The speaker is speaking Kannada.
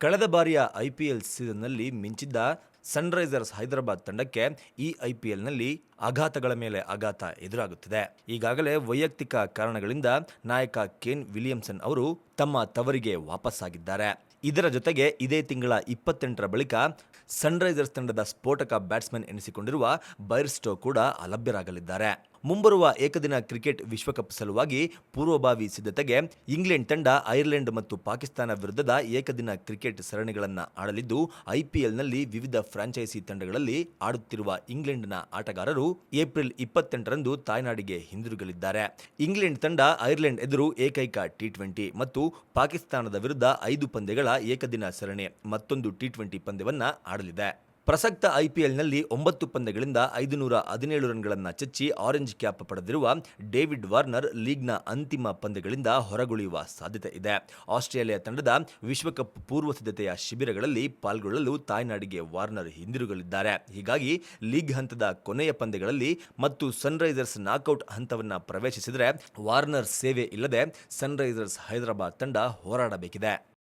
ಕಳೆದ ಬಾರಿಯ ಐಪಿಎಲ್ ಸೀಸನ್ನಲ್ಲಿ ಮಿಂಚಿದ್ದ ಸನ್ರೈಸರ್ಸ್ ಹೈದರಾಬಾದ್ ತಂಡಕ್ಕೆ ಈ ಐಪಿಎಲ್ನಲ್ಲಿ ಆಘಾತಗಳ ಮೇಲೆ ಆಘಾತ ಎದುರಾಗುತ್ತಿದೆ. ಈಗಾಗಲೇ ವೈಯಕ್ತಿಕ ಕಾರಣಗಳಿಂದ ನಾಯಕ ಕೇನ್ ವಿಲಿಯಮ್ಸನ್ ಅವರು ತಮ್ಮ ತವರಿಗೆ ವಾಪಸ್ಸಾಗಿದ್ದಾರೆ. ಇದರ ಜೊತೆಗೆ ಇದೇ ತಿಂಗಳ ಇಪ್ಪತ್ತೆಂಟರ ಬಳಿಕ ಸನ್ರೈಸರ್ಸ್ ತಂಡದ ಸ್ಫೋಟಕ ಬ್ಯಾಟ್ಸ್ಮನ್ ಎನಿಸಿಕೊಂಡಿರುವ ಬೈರ್ಸ್ಟೋ ಕೂಡ ಅಲಭ್ಯರಾಗಲಿದ್ದಾರೆ. ಮುಂಬರುವ ಏಕದಿನ ಕ್ರಿಕೆಟ್ ವಿಶ್ವಕಪ್ ಸಲುವಾಗಿ ಪೂರ್ವಭಾವಿ ಸಿದ್ಧತೆಗೆ ಇಂಗ್ಲೆಂಡ್ ತಂಡ, ಐರ್ಲೆಂಡ್ ಮತ್ತು ಪಾಕಿಸ್ತಾನ ವಿರುದ್ಧದ ಏಕದಿನ ಕ್ರಿಕೆಟ್ ಸರಣಿಗಳನ್ನು ಆಡಲಿದ್ದು ಐಪಿಎಲ್ನಲ್ಲಿ ವಿವಿಧ ಫ್ರಾಂಚೈಸಿ ತಂಡಗಳಲ್ಲಿ ಆಡುತ್ತಿರುವ ಇಂಗ್ಲೆಂಡ್ನ ಆಟಗಾರರು ಏಪ್ರಿಲ್ ಇಪ್ಪತ್ತೆಂಟರಂದು ತಾಯ್ನಾಡಿಗೆ ಹಿಂದಿರುಗಲಿದ್ದಾರೆ. ಇಂಗ್ಲೆಂಡ್ ತಂಡ ಐರ್ಲೆಂಡ್ ಎದುರು ಏಕೈಕ ಟಿ ಟ್ವೆಂಟಿ ಮತ್ತು ಪಾಕಿಸ್ತಾನದ ವಿರುದ್ಧ ಐದು ಪಂದ್ಯಗಳ ಏಕದಿನ ಸರಣಿ ಮತ್ತೊಂದು ಟಿ ಟ್ವೆಂಟಿ ಪಂದ್ಯವನ್ನ ಆಡಲಿದೆ. ಪ್ರಸಕ್ತ ಐಪಿಎಲ್ನಲ್ಲಿ ಒಂಬತ್ತು ಪಂದ್ಯಗಳಿಂದ ಐದುನೂರ ಹದಿನೇಳು ರನ್ಗಳನ್ನು ಚಚ್ಚಿ ಆರೆಂಜ್ ಕ್ಯಾಪ್ ಪಡೆದಿರುವ ಡೇವಿಡ್ ವಾರ್ನರ್ ಲೀಗ್ನ ಅಂತಿಮ ಪಂದ್ಯಗಳಿಂದ ಹೊರಗುಳಿಯುವ ಸಾಧ್ಯತೆ ಇದೆ. ಆಸ್ಟ್ರೇಲಿಯಾ ತಂಡದ ವಿಶ್ವಕಪ್ ಪೂರ್ವ ಸಿದ್ಧತೆಯ ಶಿಬಿರಗಳಲ್ಲಿ ಪಾಲ್ಗೊಳ್ಳಲು ತಾಯ್ನಾಡಿಗೆ ವಾರ್ನರ್ ಹಿಂದಿರುಗಲಿದ್ದಾರೆ. ಹೀಗಾಗಿ ಲೀಗ್ ಹಂತದ ಕೊನೆಯ ಪಂದ್ಯಗಳಲ್ಲಿ ಮತ್ತು ಸನ್ರೈಸರ್ಸ್ ನಾಕೌಟ್ ಹಂತವನ್ನು ಪ್ರವೇಶಿಸಿದರೆ ವಾರ್ನರ್ ಸೇವೆ ಇಲ್ಲದೆ ಸನ್ರೈಸರ್ಸ್ ಹೈದರಾಬಾದ್ ತಂಡ ಹೋರಾಡಬೇಕಿದೆ.